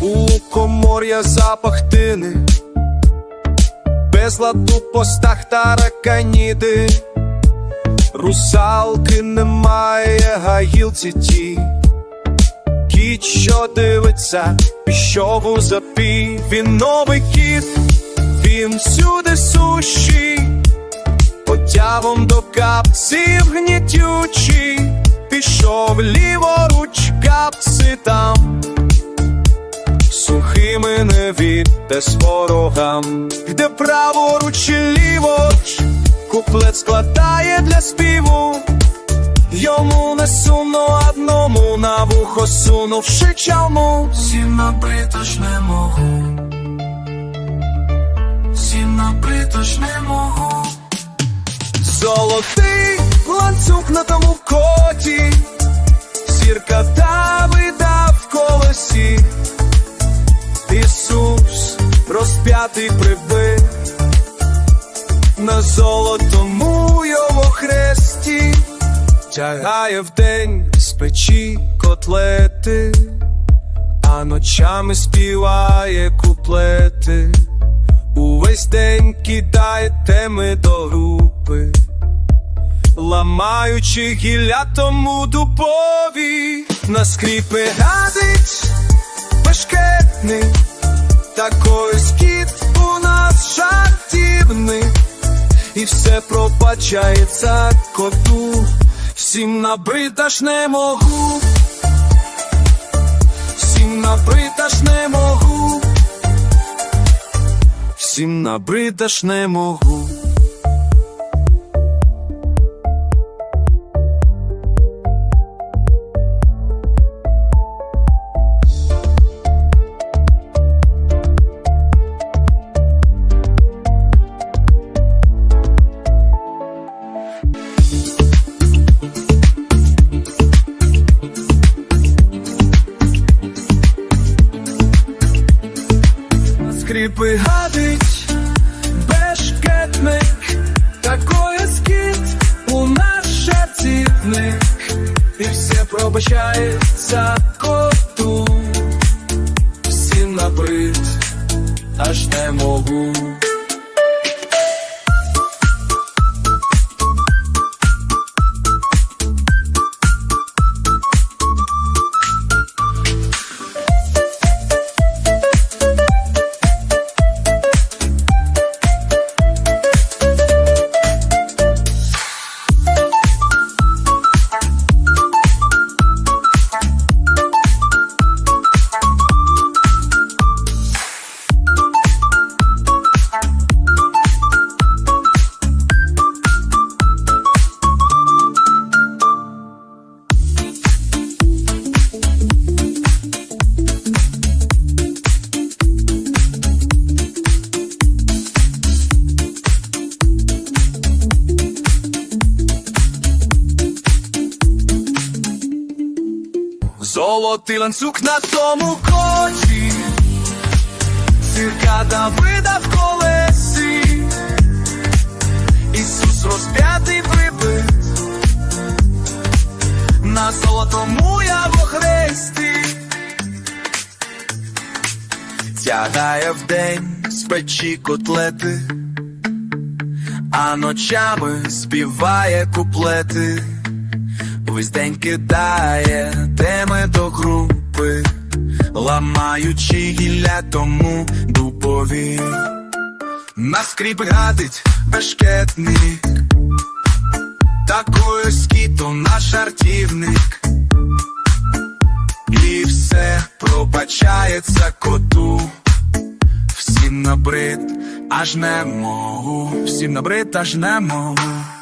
у комор'я запах тини, безладу в постах тараканіди, русалки немає, гаїлці ті. Кіт, що дивиться, пішов у запій, він новий кіт, він всюди сущий, потягом до капців гнітючий, пішов ліворуч, капці там, сухими не відте з ворогам, де праворуч і ліворуч, куплет складає для співу. Йому не сумно одному на вухо сунувши чалму. Всім набрито ж не можу. Всім набрито ж не можу. Золотий ланцюг на тому коті, зірка Давида розп'ятий прибив на золотому його хресті, тягає вдень з печі котлети, а ночами співає куплети. Увесь день кидає теми до групи, ламаючи гілля тому дубові, на скріпи гадить бешкетник, такий скіт у нас жартівник, і все пробачається коту, всім набрита ж не можу, всім набрита ж не можу. Всім набрита ж не можу. Жартівник, і все пробачается коту, всім набрид, аж не можу. Золотий ланцюг на тому коті, зірка Давида в колесі, Ісус розп'ятий прибит, на золотому яво хресті, тягає вдень з печі котлети, а ночами співає куплети. Увесь день кидає теми до групи, ламаючи гілля тому дубові. На скріп гадить бешкетник, такою скіту наш артівник, і все пробачається коту, всім набрид, аж не можу, всім набрид, аж не можу.